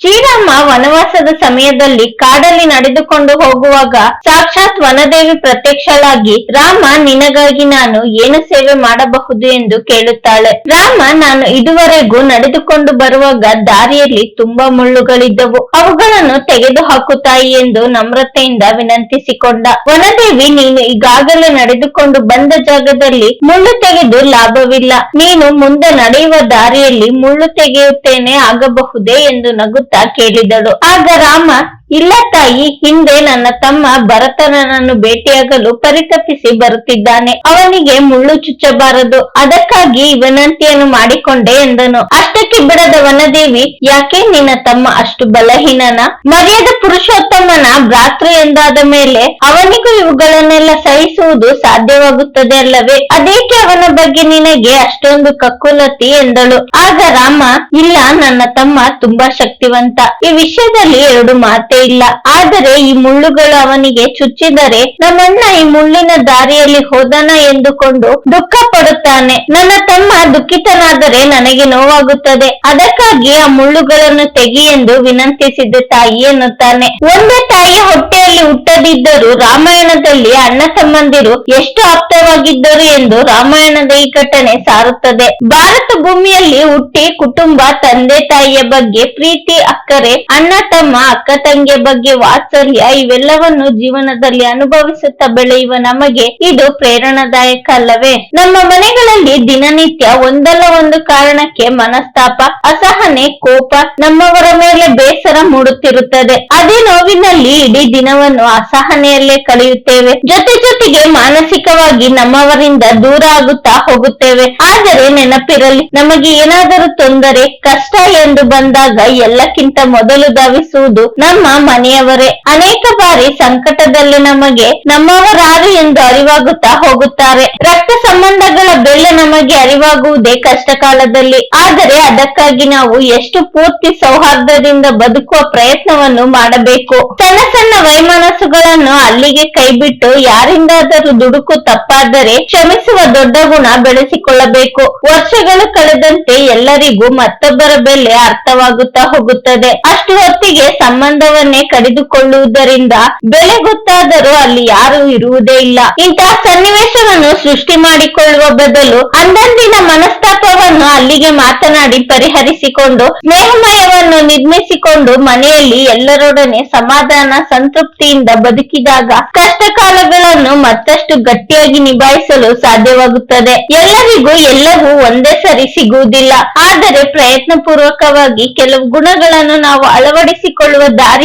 ಶ್ರೀರಾಮ ವನವಾಸದ ಸಮಯದಲ್ಲಿ ಕಾಡಲ್ಲಿ ನಡೆದುಕೊಂಡು ಹೋಗುವಾಗ ಸಾಕ್ಷಾತ್ ವನದೇವಿ ಪ್ರತ್ಯಕ್ಷಳಾಗಿ, ರಾಮ, ನಿನಗಾಗಿ ನಾನು ಏನು ಸೇವೆ ಮಾಡಬಹುದು ಎಂದು ಕೇಳುತ್ತಾಳೆ. ರಾಮ, ನಾನು ಇದುವರೆಗೂ ನಡೆದುಕೊಂಡು ಬರುವಾಗ ದಾರಿಯಲ್ಲಿ ತುಂಬಾ ಮುಳ್ಳುಗಳಿದ್ದವು. ಅವುಗಳನ್ನು ತೆಗೆದು ಹಾಕುತ್ತಾಯಿ ಎಂದು ನಮ್ರತೆಯಿಂದ ವಿನಂತಿಸಿಕೊಂಡ. ವನದೇವಿ, ನೀನು ಈಗಾಗಲೇ ನಡೆದುಕೊಂಡು ಬಂದ ಜಾಗದಲ್ಲಿ ಮುಳ್ಳು ತೆಗೆದು ಲಾಭವಿಲ್ಲ. ನೀನು ಮುಂದೆ ನಡೆಯುವ ದಾರಿಯಲ್ಲಿ ಮುಳ್ಳು ತೆಗೆಯುತ್ತೇನೆ ಆಗಬಹುದೇ? ಎಂದು ನಗುತ್ತಾ ಕೇಳಿದಳು. ಆಗ ರಾಮ ಇಲ್ಲ ತಾಯಿ, ಹಿಂದೆ ನನ್ನ ತಮ್ಮ ಭರತನನ್ನು ಭೇಟಿಯಾಗಲು ಪರಿತಪಿಸಿ ಬರುತ್ತಿದ್ದಾನೆ. ಅವನಿಗೆ ಮುಳ್ಳು ಚುಚ್ಚಬಾರದು. ಅದಕ್ಕಾಗಿ ವಿನಂತಿಯನ್ನು ಮಾಡಿಕೊಂಡೆ ಎಂದನು. ಅಷ್ಟಕ್ಕೆ ಬಿಡದ ವನದೇವಿ, ಯಾಕೆ ನಿನ್ನ ತಮ್ಮ ಅಷ್ಟು ಬಲಹೀನನ? ಮರ್ಯಾದ ಪುರುಷೋತ್ತಮನ ಭ್ರಾತೃ ಎಂದಾದ ಮೇಲೆ ಅವನಿಗೂ ಇವುಗಳನ್ನೆಲ್ಲ ಸಹಿಸುವುದು ಸಾಧ್ಯವಾಗುತ್ತದೆ ಅಲ್ಲವೇ? ಅದೇಕೆ ಅವನ ಬಗ್ಗೆ ನಿನಗೆ ಅಷ್ಟೊಂದು ಕಕ್ಕುಲತಿ? ಎಂದಳು. ಆಗ ರಾಮ, ಇಲ್ಲ, ನನ್ನ ತಮ್ಮ ತುಂಬಾ ಶಕ್ತಿವಂತ. ಈ ವಿಷಯದಲ್ಲಿ ಎರಡು ಮಾತೇ ಇಲ್ಲ. ಆದರೆ ಈ ಮುಳ್ಳುಗಳು ಅವನಿಗೆ ಚುಚ್ಚಿದರೆ ನಮ್ಮಣ್ಣ ಈ ಮುಳ್ಳಿನ ದಾರಿಯಲ್ಲಿ ಹೋದನ ಎಂದುಕೊಂಡು ದುಃಖ ಪಡುತ್ತಾನೆ. ನನ್ನ ತಮ್ಮ ದುಃಖಿತನಾದರೆ ನನಗೆ ನೋವಾಗುತ್ತದೆ. ಅದಕ್ಕಾಗಿ ಆ ಮುಳ್ಳುಗಳನ್ನು ತೆಗಿ ಎಂದು ವಿನಂತಿಸಿದ ತಾಯಿ ಎನ್ನುತ್ತಾನೆ. ಒಂದೇ ತಾಯಿಯ ಹೊಟ್ಟೆಯಲ್ಲಿ ಹುಟ್ಟದಿದ್ದರೂ ರಾಮಾಯಣದಲ್ಲಿ ಅಣ್ಣ ತಮ್ಮಂದಿರು ಎಷ್ಟು ಆಪ್ತವಾಗಿದ್ದರು ಎಂದು ರಾಮಾಯಣದ ಈ ಘಟನೆ ಸಾರುತ್ತದೆ. ಭಾರತ ಭೂಮಿಯಲ್ಲಿ ಹುಟ್ಟಿ ಕುಟುಂಬ, ತಂದೆ ತಾಯಿಯ ಬಗ್ಗೆ ಪ್ರೀತಿ, ಅಕ್ಕರೆ, ಅಣ್ಣ, ತಮ್ಮ, ಅಕ್ಕ ತಂಗಿಯ ಬಗ್ಗೆ ವಾತ್ಸಲ್ಯ ಇವೆಲ್ಲವನ್ನು ಜೀವನದಲ್ಲಿ ಅನುಭವಿಸುತ್ತಾ ಬೆಳೆಯುವ ನಮಗೆ ಇದು ಪ್ರೇರಣಾದಾಯಕ ಅಲ್ಲವೇ? ನಮ್ಮ ಮನೆಗಳಲ್ಲಿ ದಿನನಿತ್ಯ ಒಂದಲ್ಲ ಒಂದು ಕಾರಣಕ್ಕೆ ಮನಸ್ತಾಪ, ಅಸಹನೆ, ಕೋಪ ನಮ್ಮವರ ಮೇಲೆ ಬೇಸರ ಮೂಡುತ್ತಿರುತ್ತದೆ. ಅದೇ ನೋವಿನಲ್ಲಿ ಇಡೀ ದಿನವನ್ನು ಅಸಹನೆಯಲ್ಲೇ ಕಳೆಯುತ್ತೇವೆ. ಜೊತೆ ಜೊತೆಗೆ ಮಾನಸಿಕವಾಗಿ ನಮ್ಮವರಿಂದ ದೂರ ಆಗುತ್ತಾ ಹೋಗುತ್ತೇವೆ. ಆದರೆ ನೆನಪಿರಲಿ, ನಮಗೆ ಏನಾದರೂ ತೊಂದರೆ, ಕಷ್ಟ ಎಂದು ಬಂದಾಗ ಎಲ್ಲಕ್ಕಿಂತ ಮೊದಲು ಧಾವಿಸುವುದು ನಮ್ಮ ಮನೆಯವರೇ. ಅನೇಕ ಬಾರಿ ಸಂಕಟದಲ್ಲಿ ನಮಗೆ ನಮ್ಮವರಾರು ಎಂದು ಅರಿವಾಗುತ್ತಾ ಹೋಗುತ್ತಾರೆ. ರಕ್ತ ಸಂಬಂಧಗಳ ಬೆಲೆ ನಮಗೆ ಅರಿವಾಗುವುದೇ ಕಷ್ಟ ಕಾಲದಲ್ಲಿ ಆದರೆ ಅದಕ್ಕಾಗಿ ನಾವು ಎಷ್ಟು ಪೂರ್ತಿ ಸೌಹಾರ್ದದಿಂದ ಬದುಕುವ ಪ್ರಯತ್ನವನ್ನು ಮಾಡಬೇಕು. ಸಣ್ಣ ಸಣ್ಣ ವೈಮನಸ್ಸುಗಳನ್ನು ಅಲ್ಲಿಗೆ ಕೈಬಿಟ್ಟು ಯಾರಿಂದಾದರೂ ದುಡುಕು ತಪ್ಪಾದರೆ ಕ್ಷಮಿಸುವ ದೊಡ್ಡ ಗುಣ ಬೆಳೆಸಿಕೊಳ್ಳಬೇಕು. ವರ್ಷಗಳು ಕಳೆದಂತೆ ಎಲ್ಲರಿಗೂ ಮತ್ತೊಬ್ಬರ ಬೆಲೆ ಅರ್ಥವಾಗುತ್ತಾ ಹೋಗುತ್ತದೆ. ಅಷ್ಟು ಹೊತ್ತಿಗೆ ಸಂಬಂಧವನ್ನೇ ಕಡಿದುಕೊಳ್ಳುವುದರಿಂದ ಬೆಲೆ ಗೊತ್ತಾದರೂ ಅಲ್ಲಿ ಯಾರು ಇರುವುದೇ ಇಲ್ಲ. ಇಂತಹ ಸನ್ನಿವೇಶವನ್ನು ಸೃಷ್ಟಿ ಮಾಡಿಕೊಳ್ಳುವ ಬದಲು ಅಂದಂದಿನ ಮನಸ್ತಾಪವನ್ನು ಅಲ್ಲಿಗೆ ಮಾತನಾಡಿ ಪರಿಹರಿಸಿಕೊಂಡು ಸ್ನೇಹಮಯವನ್ನು ನಿರ್ಮಿಸಿಕೊಂಡು ಮನೆಯಲ್ಲಿ ಎಲ್ಲರೊಡನೆ ಸಮಾಧಾನ, ಸಂತೃಪ್ತಿಯಿಂದ ಬದುಕಿದಾಗ ಕಷ್ಟ ಕಾಲಗಳನ್ನು ಮತ್ತಷ್ಟು ಗಟ್ಟಿಯಾಗಿ ನಿಭಾಯಿಸಲು ಸಾಧ್ಯವಾಗುತ್ತದೆ. ಎಲ್ಲರಿಗೂ ಎಲ್ಲವೂ ಒಂದೇ ಸರಿ ಸಿಗುವುದಿಲ್ಲ. ಆದರೆ ಪ್ರಯತ್ನ ಪೂರ್ವಕವಾಗಿ ಕೆಲವು ಗುಣಗಳನ್ನು ನಾವು ಅಳವಡಿಸಿಕೊಳ್ಳುವ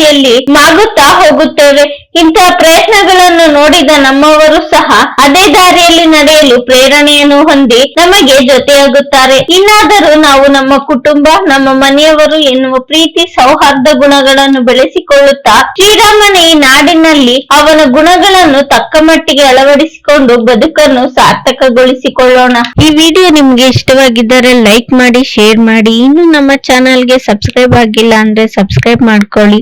ದಾರಿಯಲ್ಲಿ ಮಾಗುತ್ತಾ ಹೋಗುತ್ತೇವೆ. ಇಂತಹ ಪ್ರಯತ್ನಗಳನ್ನು ನೋಡಿದ ನಮ್ಮವರು ಸಹ ಅದೇ ದಾರಿಯಲ್ಲಿ ನಡೆಯಲು ಪ್ರೇರಣೆಯನ್ನು ಹೊಂದಿ ನಮಗೆ ಜೊತೆಯಾಗುತ್ತಾರೆ. ಇನ್ನಾದರೂ ನಾವು ನಮ್ಮ ಕುಟುಂಬ, ನಮ್ಮ ಮನೆಯವರು ಎನ್ನುವ ಪ್ರೀತಿ, ಸೌಹಾರ್ದ ಗುಣಗಳನ್ನು ಬೆಳೆಸಿಕೊಳ್ಳುತ್ತಾ ಶ್ರೀರಾಮನ ಈ ನಾಡಿನಲ್ಲಿ ಅವನ ಗುಣಗಳನ್ನು ತಕ್ಕ ಮಟ್ಟಿಗೆ ಅಳವಡಿಸಿಕೊಂಡು ಬದುಕನ್ನು ಸಾರ್ಥಕಗೊಳಿಸಿಕೊಳ್ಳೋಣ. ಈ ವಿಡಿಯೋ ನಿಮ್ಗೆ ಇಷ್ಟವಾಗಿದ್ದರೆ ಲೈಕ್ ಮಾಡಿ, ಶೇರ್ ಮಾಡಿ. ಇನ್ನು ನಮ್ಮ ಚಾನೆಲ್ಗೆ ಸಬ್ಸ್ಕ್ರೈಬ್ ಆಗಿಲ್ಲ ಅಂದ್ರೆ ಸಬ್ಸ್ಕ್ರೈಬ್ ಮಾಡ್ಕೊಳ್ಳಿ.